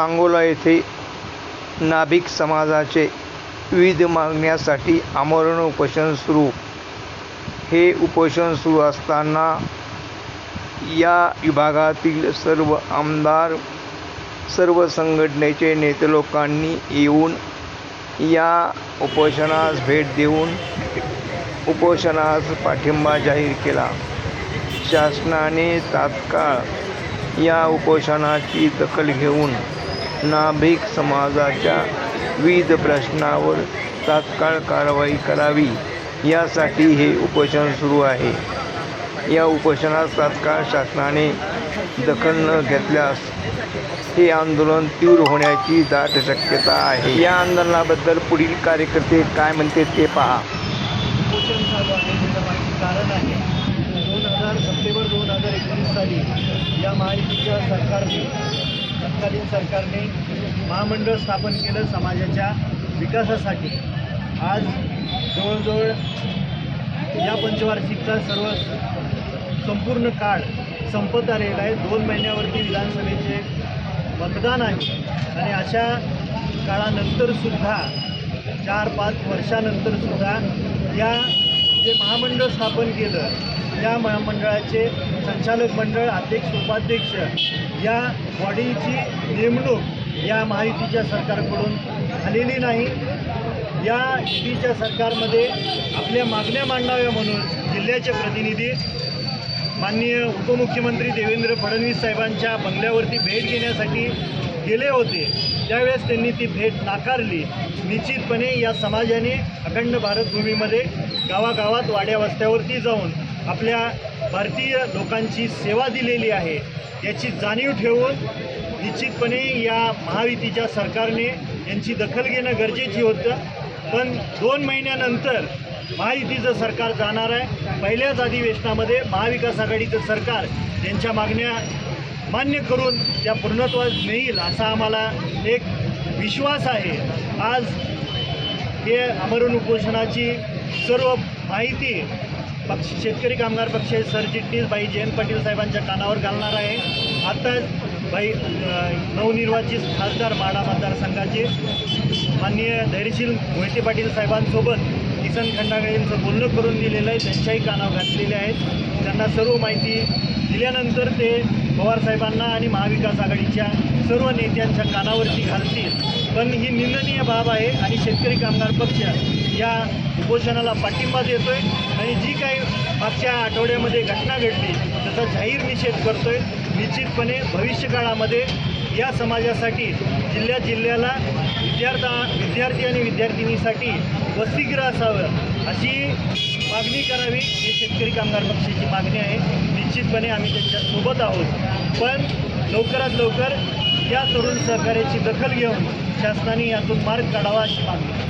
सांगोला येथे नाभिक समाजाचे विविध मागण्यासाठी आमरण उपोषण सुरू. हे उपोषण सुरू असताना या विभागातील सर्व आमदार सर्व संघटनेचे नेते लोकांनी येऊन या उपोषणास भेट देऊन उपोषणास पाठिंबा जाहीर केला. शासनाने तात्काळ या उपोषणाची दखल घेऊन नाभिक समाजाच्या विविध प्रश्नावर तात्काळ कारवाई करावी. यासाठी हे उपोषण सुरू आहे. या उपोषणात तात्काळ शासनाने दखल न घेतल्यास हे आंदोलन तीव्र होण्याची दाट शक्यता आहे. या आंदोलनाबद्दल पुढील कार्यकर्ते काय म्हणते ते पहा. उपोषण चालू आहे त्याचं मागचे कारण आहे. दोन हजार सप्टेंबर दोन हजार एकोणीस साली या महायुतीच्या सरकारने तत्कालीन सरकारने महामंडळ स्थापन केलं समाजाच्या विकासासाठी. आज जवळजवळ या पंचवार्षिकचा सर्व संपूर्ण काळ संपत आलेला आहे. दोन महिन्यावरती विधानसभेचे मतदान आहे. आणि अशा काळानंतरसुद्धा चार पाच वर्षानंतरसुद्धा या जे महामंडळ स्थापन केलं या महामंडळाचे संचालक मंडळ अध्यक्ष उपाध्यक्ष या बॉडीची नेमणूक या महायुतीच्या सरकारकडून झालेली नाही. या युतीच्या सरकारमध्ये आपल्या मागण्या मांडाव्या म्हणून जिल्ह्याचे प्रतिनिधी माननीय उपमुख्यमंत्री देवेंद्र फडणवीस साहेबांच्या बंगल्यावरती भेट घेण्यासाठी गेले होते. त्यावेळेस त्यांनी ती भेट नाकारली. निश्चितपणे या समाजाने अखंड भारतभूमीमध्ये गावागावात वाड्या वस्त्यावरती जाऊन आपल्या भारतीय लोकांची सेवा दिलेली आहे याची जाणीव ठेवून निश्चितपणे या महायुतीच्या सरकारने यांची दखल घेणं गरजेची होतं. पण दोन महिन्यानंतर महायुतीचं सरकार जाणार आहे. पहिल्याच अधिवेशनामध्ये महाविकास आघाडीचं सरकार त्यांच्या मागण्या मान्य करून त्या पूर्णत्वास नेईल असा आम्हाला एक विश्वास आहे. आज हे अमरण उपोषणाची सर्व माहिती पक्ष शेतकरी कामगार पक्ष सरचिटणीस भाई जयंत पाटील साहेबांच्या कानावर घालणार आहे. आत्ताच भाई नवनिर्वाचित खासदार माडा मतदारसंघाचे माननीय धैर्यशील मोहिते पाटील साहेबांसोबत किसन खंडागळे यांचं बोलणं करून दिलेलं आहे. त्यांच्याही कानावर घातलेले आहेत. त्यांना सर्व माहिती दिल्यानंतर ते पवारसाहेबांना आणि महाविकास आघाडीच्या सर्व नेत्यांच्या कानावरती घालतील. पण ही निंदनीय बाब आहे आणि शेतकरी कामगार पक्ष या उपोषणाला पाठिंबा देतोय आणि जी काही मागच्या आठवड्यामध्ये घटना घडली त्याचा जाहीर निषेध करतोय. निश्चितपणे भविष्यकाळामध्ये या समाजासाठी जिल्ह्या जिल्ह्याला विद्यार्था विद्यार्थी आणि विद्यार्थिनीसाठी वसतिगृह असावं अशी मागणी करावी ही शेतकरी कामगार पक्षाची मागणी आहे. निश्चितपणे आम्ही त्यांच्यासोबत आहोत. पण लवकरात लवकर या तरुण सहकार्याची दखल घेऊन शासनाने यातून मार्ग काढावा अशी मागणी.